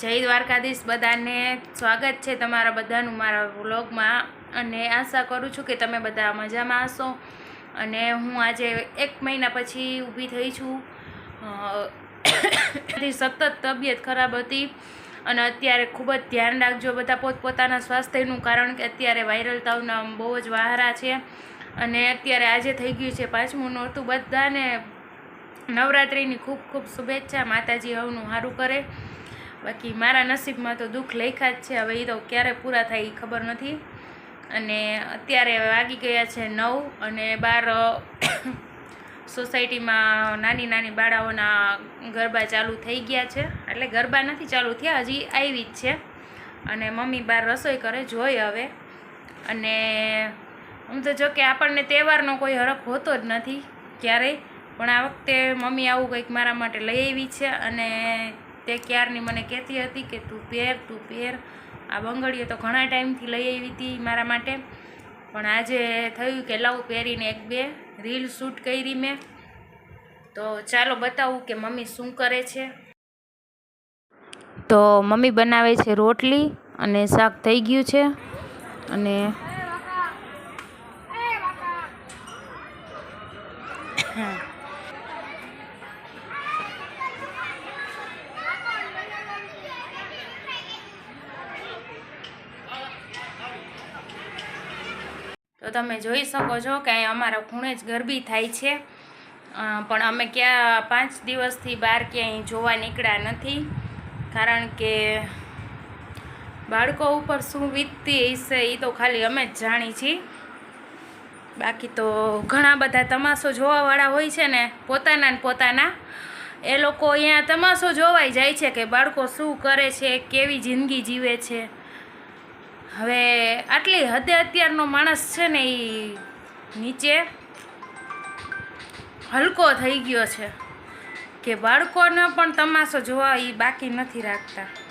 જય દ્વારકાધીશ બધાને. સ્વાગત છે તમારા બધાનું મારા વ્લોગમાં. અને આશા કરું છું કે તમે બધા મજામાં હશો. અને હું આજે એક મહિના પછી ઊભી થઈ છું. સતત તબિયત ખરાબ હતી. અને અત્યારે ખૂબ જ ધ્યાન રાખજો બધા પોતપોતાના સ્વાસ્થ્યનું, કારણ કે અત્યારે વાયરલ તાવના બહુ જ વહારા છે. અને અત્યારે આજે થઈ ગયું છે પાંચમું નહોતું. બધાને નવરાત્રિની ખૂબ ખૂબ શુભેચ્છા માતાજી હવનું સારું કરે. બાકી મારા નસીબમાં તો દુઃખ લખ્યા જ છે. હવે એ તો ક્યારે પૂરા થાય એ ખબર નથી. અને અત્યારે વાગી ગયા છે નવ અને બાર સોસાયટીમાં નાની નાની બાળાઓના ગરબા ચાલુ થઈ ગયા છે. એટલે ગરબા નથી ચાલુ થયા, હજી આવી જ છે. અને મમ્મી બહાર રસોઈ કરે જોઈ હવે. અને આમ તો જો કે આપણને તહેવારનો કોઈ હરખ હોતો જ નથી ક્યારેય. પણ આ વખતે મમ્મી આવું કંઈક મારા માટે લઈ આવી છે અને તે ક્યારની મને કહેતી હતી કે તું પહેર તું પહેર આ બંગડીઓ તો ઘણા ટાઈમથી લઈ આવી હતી મારા માટે. પણ આજે થયું કે લાવું પહેરીને એક બે રીલ શૂટ કરી મેં. તો ચાલો બતાવું કે મમ્મી શું કરે છે. તો મમ્મી બનાવે છે રોટલી અને શાક થઈ ગયું છે. અને તો તમે જોઈ શકો છો કે અમારા ખૂણે જ ગરબી થાય છે. પણ અમે ક્યાં પાંચ દિવસથી બહાર ક્યાંય જોવા નીકળ્યા નથી. કારણ કે બાળકો ઉપર શું વીતતી હશે એ તો ખાલી અમે જ જાણી છીએ. બાકી તો ઘણા બધા તમાશો જોવાવાળા હોય છે ને, પોતાના પોતાના. એ લોકો અહીંયા તમાશો જોવાઈ જાય છે કે બાળકો શું કરે છે, કેવી જિંદગી જીવે છે. હવે આટલી હદે અત્યારનો માણસ છે ને એ નીચે હલકો થઈ ગયો છે કે બાળકોને પણ તમાશો જોવા એ બાકી નથી રાખતા.